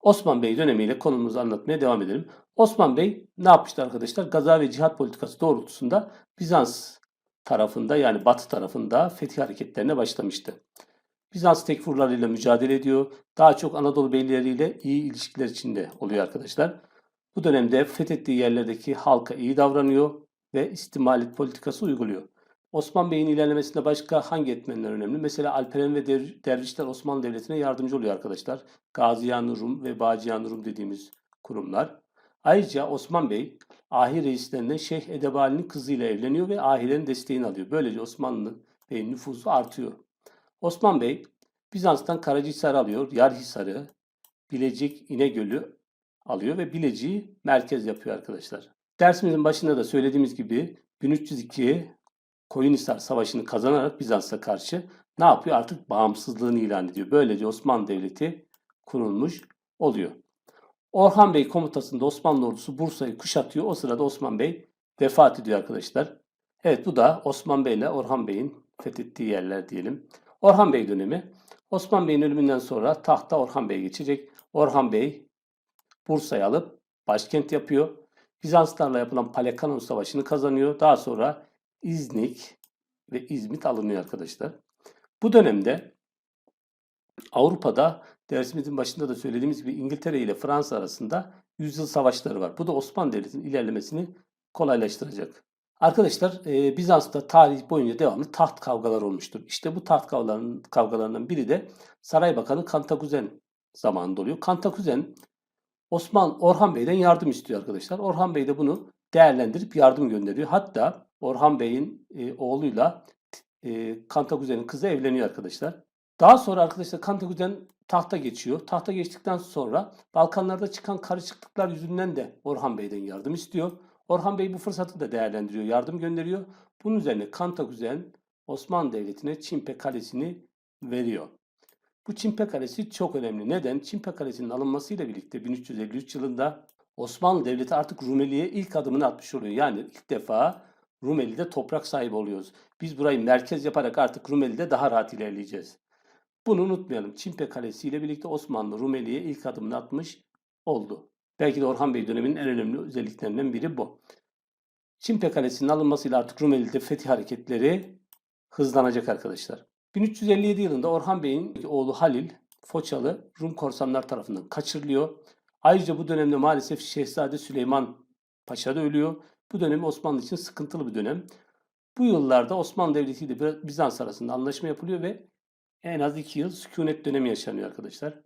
Osman Bey dönemiyle konumuzu anlatmaya devam edelim. Osman Bey ne yapmıştı arkadaşlar? Gaza ve cihat politikası doğrultusunda Bizans tarafında yani Batı tarafında fetih hareketlerine başlamıştı. Bizans tekfurlarıyla mücadele ediyor. Daha çok Anadolu beyleriyle iyi ilişkiler içinde oluyor arkadaşlar. Bu dönemde fethettiği yerlerdeki halka iyi davranıyor ve istimalit politikası uyguluyor. Osman Bey'in ilerlemesinde başka hangi etmenler önemli? Mesela Alperen ve Der- Dervişler Osmanlı Devleti'ne yardımcı oluyor arkadaşlar. Gaziyan Rum ve Baciyan Rum dediğimiz kurumlar. Ayrıca Osman Bey Ahi reislerinden Şeyh Edebali'nin kızıyla evleniyor ve Ahilerin desteğini alıyor. Böylece Osmanlı Bey'in nüfusu artıyor. Osman Bey Bizans'tan Karacahisar alıyor, Yarhisar'ı, Bilecik İnegöl'ü alıyor ve Bilecik'i merkez yapıyor arkadaşlar. Dersimizin başında da söylediğimiz gibi 1302 Koyunhisar Savaşı'nı kazanarak Bizans'a karşı ne yapıyor? Artık bağımsızlığını ilan ediyor. Böylece Osmanlı Devleti kurulmuş oluyor. Orhan Bey komutasında Osmanlı ordusu Bursa'yı kuşatıyor. O sırada Osman Bey vefat ediyor arkadaşlar. Evet bu da Osman Bey ile Orhan Bey'in fethettiği yerler diyelim. Orhan Bey dönemi. Osman Bey'in ölümünden sonra tahta Orhan Bey geçecek. Orhan Bey Bursa'yı alıp başkent yapıyor. Bizanslarla yapılan Palekanon Savaşı'nı kazanıyor. Daha sonra İznik ve İzmit alınıyor arkadaşlar. Bu dönemde Avrupa'da dersimizin başında da söylediğimiz gibi İngiltere ile Fransa arasında yüzyıl savaşları var. Bu da Osmanlı Devleti'nin ilerlemesini kolaylaştıracak. Arkadaşlar Bizans'ta tarih boyunca devamlı taht kavgaları olmuştur. İşte bu taht kavgalarından biri de Saray Bakanı Kantakuzen zamanında oluyor. Kantakuzen Osman Orhan Bey'den yardım istiyor arkadaşlar. Orhan Bey de bunu değerlendirip yardım gönderiyor. Hatta Orhan Bey'in e, oğluyla e, Kantakuzen'in kızı evleniyor arkadaşlar. Daha sonra arkadaşlar Kantakuzen tahta geçiyor. Tahta geçtikten sonra Balkanlarda çıkan karışıklıklar yüzünden de Orhan Bey'den yardım istiyor. Orhan Bey bu fırsatı da değerlendiriyor, yardım gönderiyor. Bunun üzerine Kantakuzen Osmanlı Devleti'ne Çimpe Kalesi'ni veriyor. Bu Çimpe Kalesi çok önemli. Neden? Çimpe Kalesi'nin alınmasıyla birlikte 1353 yılında Osmanlı Devleti artık Rumeli'ye ilk adımını atmış oluyor. Yani ilk defa Rumeli'de toprak sahibi oluyoruz. Biz burayı merkez yaparak artık Rumeli'de daha rahat ilerleyeceğiz. Bunu unutmayalım. Çimpe Kalesi ile birlikte Osmanlı Rumeli'ye ilk adımını atmış oldu. Belki de Orhan Bey döneminin en önemli özelliklerinden biri bu. Çimpe Kalesi'nin alınmasıyla artık Rumeli'de fetih hareketleri hızlanacak arkadaşlar. 1357 yılında Orhan Bey'in oğlu Halil Foçalı Rum korsanlar tarafından kaçırılıyor. Ayrıca bu dönemde maalesef Şehzade Süleyman Paşa da ölüyor. Bu dönem Osmanlı için sıkıntılı bir dönem. Bu yıllarda Osmanlı Devleti ile Bizans arasında anlaşma yapılıyor ve en az iki yıl sükunet dönemi yaşanıyor arkadaşlar.